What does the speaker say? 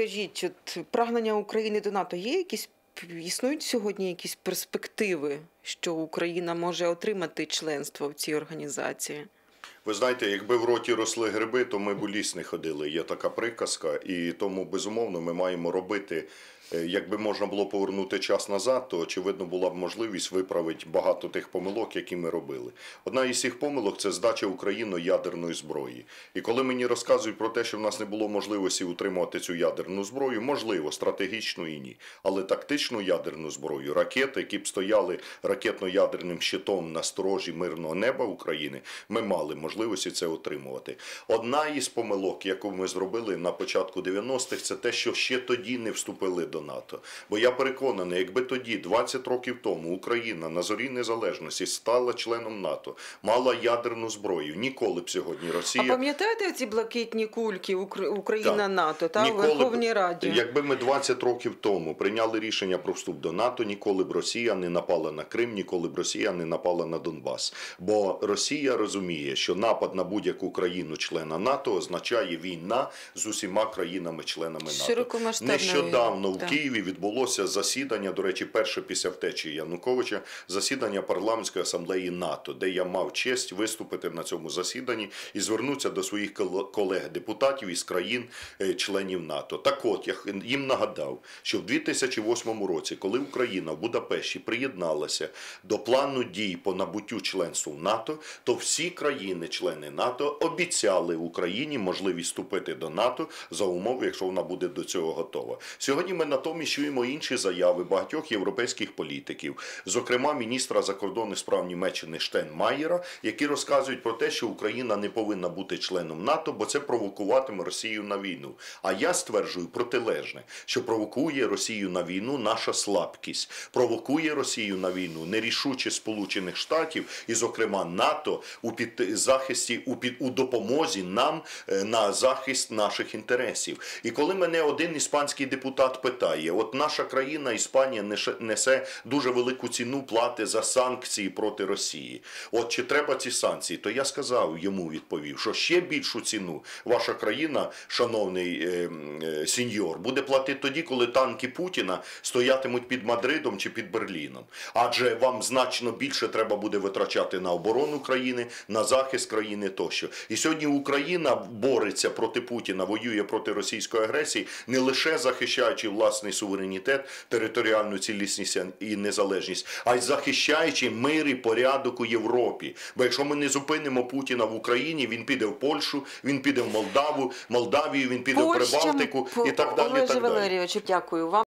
скажіть, от прагнення України до НАТО є якісь існують сьогодні якісь перспективи, що Україна може отримати членство в цій організації? Ви знаєте, якби в роті росли гриби, то ми б у ліс не ходили. Є така приказка, і тому безумовно ми маємо робити. Е, Якби можна було повернути час назад, то очевидно була б можливість виправити багато тих помилок, які ми робили. Одна із цих помилок це здача Україною ядерної зброї. І коли мені розказують про те, що в нас не було можливості утримувати цю ядерну зброю, можливо, стратегічну і ні, але тактичну ядерну зброю, ракети, які б стояли ракетно-ядерним щитом на сторожі мирного неба України, ми мали можливості це отримувати. Одна із помилок, яку ми зробили на початку 90-х, це те, що ще тоді не вступили до НАТО. Бо я переконаний, якби тоді, 20 років тому, Україна на зорі незалежності стала членом НАТО, мала ядерну зброю, ніколи б сьогодні А Росія. пам'ятаєте ці блакитні кульки Укра- Україна НАТО та Ніколи Верховній Раді? Якби ми 20 років тому прийняли рішення про вступ до НАТО, ніколи б Росія не напала на Крим, ніколи б Росія не напала на Донбас. Бо Росія розуміє, що напад на будь-яку країну-члена НАТО означає війна з усіма країнами-членами НАТО. Нещодавно в. Києві відбулося засідання, до речі, перше після втечі Януковича, засідання парламентської асамблеї НАТО, де я мав честь виступити на цьому засіданні і звернутися до своїх колег-депутатів із країн-членів НАТО. Так от, я їм нагадав, що в 2008 році, коли Україна в Будапешті приєдналася до плану дій по набуттю членству в НАТО, то всі країни-члени НАТО обіцяли Україні можливість вступити до НАТО за умови, якщо вона буде до цього готова. Сьогодні ми натомість чуємо інші заяви багатьох європейських політиків, зокрема міністра закордонних справ Німеччини Штенмаєра, які розказують про те, що Україна не повинна бути членом НАТО, бо це провокуватиме Росію на війну. А я стверджую протилежне, що провокує Росію на війну наша слабкість, провокує Росію на війну нерішучість Сполучених Штатів і, зокрема, НАТО у під захисті у під у допомозі нам е, на захист наших інтересів. І коли мене один іспанський депутат питає, от наша країна, Іспанія, несе дуже велику ціну плати за санкції проти Росії. От чи треба ці санкції? То я сказав йому відповів, що ще більшу ціну ваша країна, шановний е, е, сеньор, буде платити тоді, коли танки Путіна стоятимуть під Мадридом чи під Берліном. Адже вам значно більше треба буде витрачати на оборону країни, на захист країни тощо. І сьогодні Україна бореться проти Путіна, воює проти російської агресії, не лише захищаючи власний суверенітет, територіальну цілісність і незалежність, а й захищаючи мир і порядок у Європі. Бо якщо ми не зупинимо Путіна в Україні, він піде в Польщу, він піде в Молдаву, Молдавію, він піде в Прибалтику і так далі. Олеже так далі. Валерійовичу, дякую вам.